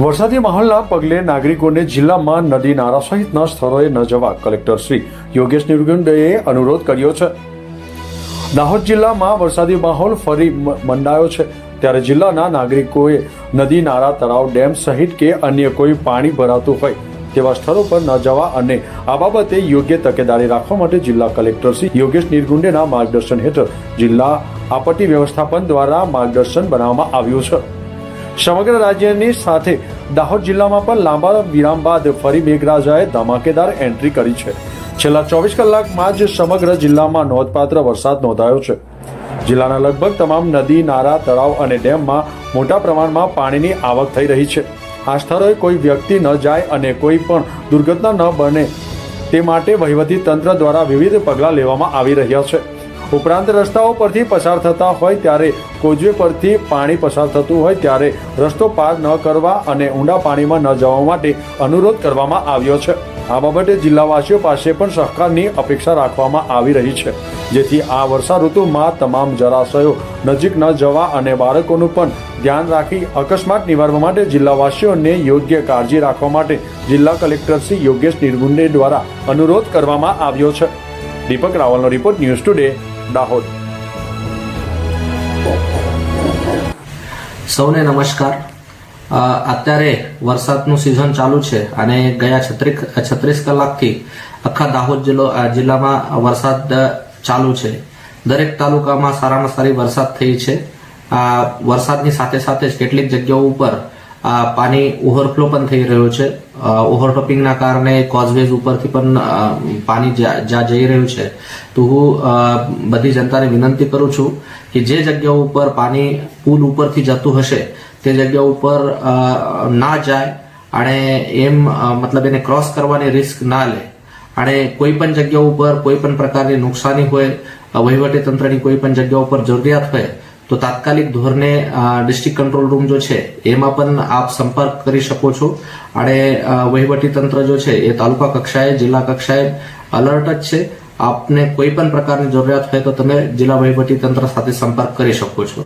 વરસાદી માહોલના પગલે નાગરિકોને જિલ્લામાં નદી નાળા સહિતના સ્થળોએ ન જવા કલેક્ટર શ્રી યોગેશ નિર્ગુંડેએ અનુરોધ કર્યો છે. દાહોદ જિલ્લામાં વરસાદી માહોલ ફરી મંડાયો છે. ત્યારે જિલ્લાના નાગરિકોએ નદી નાળા તળાવ ડેમ સહિત કે અન્ય કોઈ પાણી ભરાતું હોય તેવા સ્થળો પર ન જવા અને આ બાબતે યોગ્ય તકેદારી રાખવા માટે જિલ્લા કલેક્ટર શ્રી યોગેશ નિર્ગુંડેના માર્ગદર્શન હેઠળ જિલ્લા આપત્તિ વ્યવસ્થાપન દ્વારા માર્ગદર્શન બનાવવામાં આવ્યું છે. સમગ્ર રાજ્યની સાથે દાહોદ જિલ્લામાં પણ લાંબા વિરામ બાદ ફરી મેઘરાજાએ ધમાકેદાર એન્ટ્રી કરી છે. છેલ્લા ચોવીસ કલાકમાં જ સમગ્ર જિલ્લામાં નોંધપાત્ર વરસાદ નોંધાયો છે. જિલ્લાના લગભગ તમામ નદી નાળા તળાવ અને ડેમમાં મોટા પ્રમાણમાં પાણીની આવક થઈ રહી છે. આ સ્થળોએ કોઈ વ્યક્તિ ન જાય અને કોઈ પણ દુર્ઘટના ન બને તે માટે વહીવટી તંત્ર દ્વારા વિવિધ પગલાં લેવામાં આવી રહ્યા છે. ઉપરાંત રસ્તાઓ પરથી પસાર થતા હોય ત્યારે કોઝવે પરથી પાણી પસાર થતું હોય ત્યારે રસ્તો પાર ન કરવા અને ઊંડા પાણીમાં ન જવા માટે અનુરોધ કરવામાં આવ્યો છે. આ બાબતે જિલ્લાવાસીઓ પાસે પણ સહકારની અપેક્ષા રાખવામાં આવી રહી છે. જેથી આ વર્ષા ઋતુમાં તમામ જળાશયો નજીક ન જવા અને બાળકોનું પણ ધ્યાન રાખી અકસ્માત નિવારવા માટે જિલ્લાવાસીઓને યોગ્ય કાળજી રાખવા માટે જિલ્લા કલેક્ટર શ્રી યોગેશ નિર્ગુંડે દ્વારા અનુરોધ કરવામાં આવ્યો છે. દીપક રાવલનો રિપોર્ટ ન્યૂઝ ટુડે. દાહોદ. સૌને નમસ્કાર. અત્યારે વરસાદનું સિઝન ચાલુ છે અને ગયા છત્રીસ છત્રીસ કલાકથી આખા દાહોદ જિલ્લો જિલ્લામાં વરસાદ ચાલુ છે. દરેક તાલુકામાં સારામાં સારી વરસાદ થઈ છે. આ વરસાદની સાથે સાથે જ કેટલીક જગ્યાઓ ઉપર આ પાણી ઓવરફ્લો પણ થઈ રહ્યો છે. ઓવરટોપિંગના કારણે કોઝવેઝ ઉપરથી પણ પાણી જ્યાં જઈ રહ્યું છે. તો હું બધી જનતાને વિનંતી કરું છું કે જે જગ્યાઓ ઉપર પાણી પુલ ઉપરથી જતું હશે, તે જગ્યા ઉપર ના જાય અને એમ મતલબ એને ક્રોસ કરવાની રિસ્ક ના લે. અને કોઈ પણ જગ્યા ઉપર કોઈ પણ પ્રકારની નુકસાની હોય, વહીવટી તંત્રની કોઈ પણ જગ્યા ઉપર જરૂરિયાત હોય તો તાત્કાલિક ધોરણે ડિસ્ટ્રિક્ટ કંટ્રોલ રૂમ જો છે, એમાં પણ આપ સંપર્ક કરી શકો છો. અને વહીવટી તંત્ર જો છે, એ તાલુકા કક્ષાએ, જિલ્લા કક્ષાએ અલર્ટ જ છે. આપને કોઈ પણ પ્રકારની જરૂરિયાત હોય તો તમે જિલ્લા વહીવટી તંત્ર સાથે સંપર્ક કરી શકો છો.